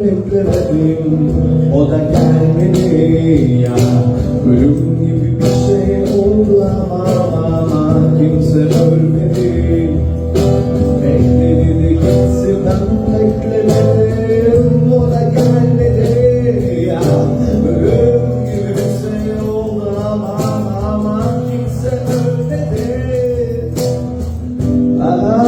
beklemedim O da gelmedi ya Ölüm gibi bir şey oldu ama Kimse ölmedi Bekledi de gitsin ben beklemedim O da gelmedi ya Ölüm gibi bir şey oldu ama Kimse ölmedi Ah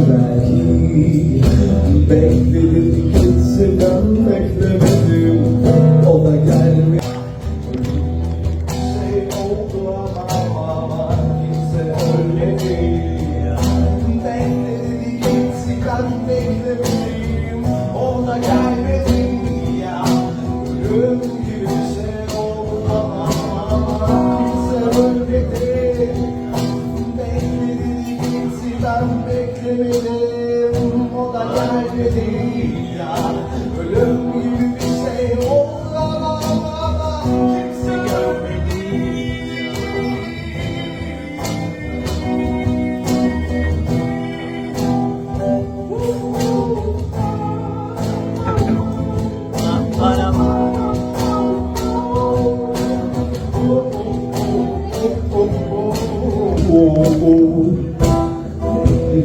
da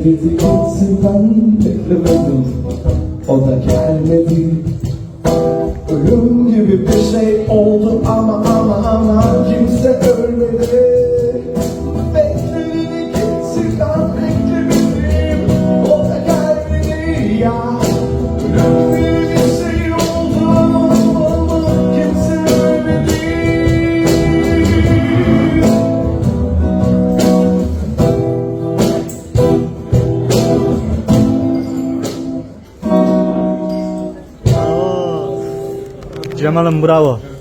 Bekledi gitsin ben beklemedim O da gelmedi Ölüm gibi bir şey oldu ama ama ama Kimse Cemal'im bravo.